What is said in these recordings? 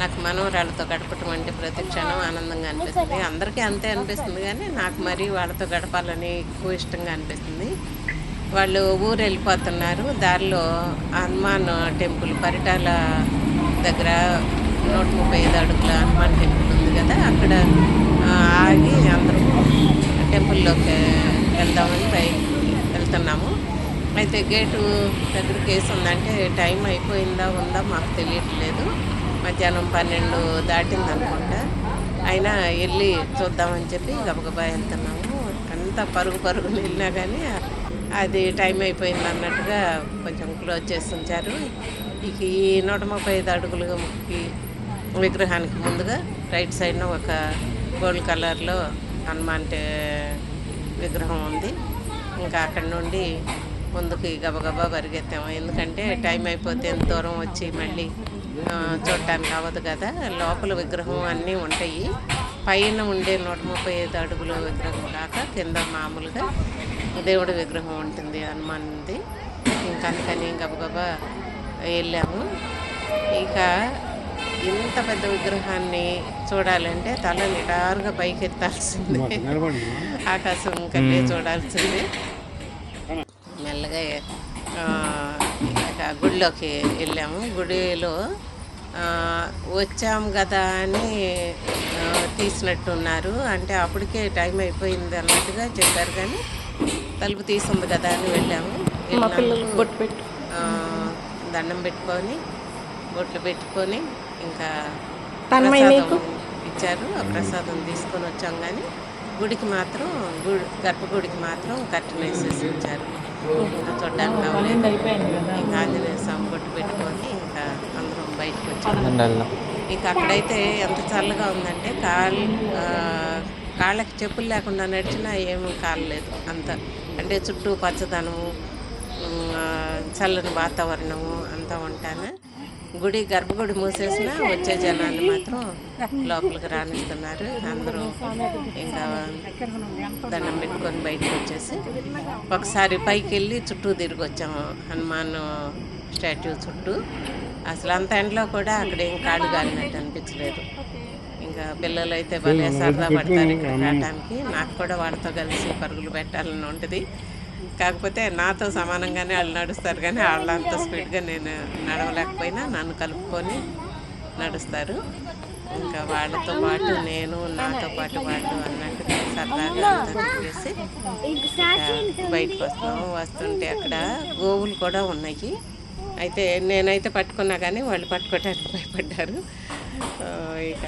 నాకు మనవరాళ్ళతో గడపటం అంటే ప్రతి క్షణం ఆనందంగా అనిపిస్తుంది. అందరికీ అంతే అనిపిస్తుంది కానీ నాకు మరీ వాళ్ళతో గడపాలని ఎక్కువ ఇష్టంగా అనిపిస్తుంది. వాళ్ళు ఊరు వెళ్ళిపోతున్నారు. దారిలో హనుమాన్ టెంపుల్ పరిటాల దగ్గర నూట ముప్పై ఐదు అడుగుల హనుమాన్ టెంపుల్ ఉంది కదా అక్కడ ఆగి అందరూ టెంపుల్లోకి వెళ్దామని బయట వెళ్తున్నాము. అయితే గేటు దగ్గర కేసు ఉందంటే టైం అయిపోయిందా ఉందా మాకు తెలియట్లేదు. మధ్యాహ్నం పన్నెండు దాటింది అనుకుంటా అయినా వెళ్ళి చూద్దామని చెప్పి గబగబా వెళ్తున్నాము. అంతా పరుగు పరుగులు వెళ్ళినా కానీ అది టైం అయిపోయింది అన్నట్టుగా కొంచెం క్లోజ్ చేసి ఉంచారు ఇక ఈ నూట ముప్పై ఐదు అడుగులుగా ముక్కి విగ్రహానికి ముందుగా రైట్ సైడ్న ఒక గోల్డ్ కలర్లో హనుమాన్ విగ్రహం ఉంది. ఇంకా అక్కడ నుండి ముందుకి గబగబా పరిగెత్తాము. ఎందుకంటే టైం అయిపోతే ఎంత దూరం వచ్చి మళ్ళీ చూడటానికి అవ్వదు కదా. లోపల విగ్రహం అన్నీ ఉంటాయి. పైన ఉండే నూట ముప్పై ఐదు అడుగుల విగ్రహం కాక కింద మామూలుగా దేవుడి విగ్రహం ఉంటుంది హనుమాన్ది ఇంకా అందుకని గబగబా వెళ్ళాము. ఇక ఇంత పెద్ద విగ్రహాన్ని చూడాలంటే తల నిటారుగా పైకి ఎత్తాల్సిందే ఆకాశం కట్టే చూడాల్సిందే. మెల్లగా గుడిలోకి వెళ్ళాము. గుడిలో ఆ, వచ్చాం కదా అని తీసినట్టున్నారు. అంటే అప్పటికే టైం అయిపోయింది అన్నట్టుగా చెప్పారు కానీ తలుపు తీసింది కదా అని వెళ్ళాము. దండం పెట్టుకొని బొట్లు పెట్టుకొని ఇంకా ప్రసాదం ఇచ్చారు. ఆ ప్రసాదం తీసుకొని వచ్చాం కానీ గుడికి మాత్రం గుడి గర్భగుడికి మాత్రం కట్టెలు వేసేసి ఉంచారు. ఇంకా చూడడానికి అవ్వలేదు ఇంకా ఆంజనేయ స్వామి బొట్టు పెట్టుకొని ఇంకా అందరం బయటకు వచ్చాము ఇంకా అక్కడైతే ఎంత చల్లగా ఉందంటే కాళ్ళు కాళ్ళకి చెప్పులు లేకుండా నడిచినా ఏమీ కాలలేదు అంత అంటే చుట్టూ పచ్చదనము చల్లని వాతావరణము అంతా ఉంటాను. గుడి గర్భగుడి మూసేసినా వచ్చే జనాన్ని మాత్రం లోపలికి రాణిస్తున్నారు అందరూ ఇంకా దండం పెట్టుకొని బయటకు వచ్చేసి ఒకసారి పైకి వెళ్ళి చుట్టూ తిరిగి వచ్చాము హనుమాన్ స్టాట్యూ చుట్టూ. అసలు అంత ఎండలో కూడా అక్కడ ఏం కాడు కాలినట్టు అనిపించలేదు. ఇంకా పిల్లలు అయితే భలే సరదా పడతారు ఇక్కడ రావడానికి నాకు కూడా వాళ్ళతో కలిసి పరుగులు పెట్టాలని ఉంటుంది. కాకపోతే నాతో సమానంగానే వాళ్ళు నడుస్తారు కానీ వాళ్ళంత స్పీడ్గా నేను నడవలేకపోయినా నన్ను కలుపుకొని నడుస్తారు. ఇంకా వాళ్ళతో పాటు నేను నాతో పాటు వాళ్ళు అన్నట్టు సరదాగా చెప్పేసి బయటకు వస్తాము. వస్తుంటే అక్కడ గోవులు కూడా ఉన్నాయి. అయితే నేనైతే పట్టుకున్నా కానీ వాళ్ళు పట్టుకోవడానికి భయపడ్డారు. ఇక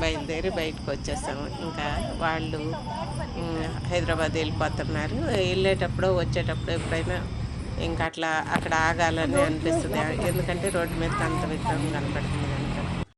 బయలుదేరి బయటకు వచ్చేసాము ఇంకా వాళ్ళు హైదరాబాద్ వెళ్ళిపోతున్నారు. వెళ్ళేటప్పుడు వచ్చేటప్పుడు ఎప్పుడైనా ఇంకా అట్లా అక్కడ ఆగాలని అనిపిస్తుంది. ఎందుకంటే రోడ్డు మీద అంత విగ్రహం కనపడుతుంది.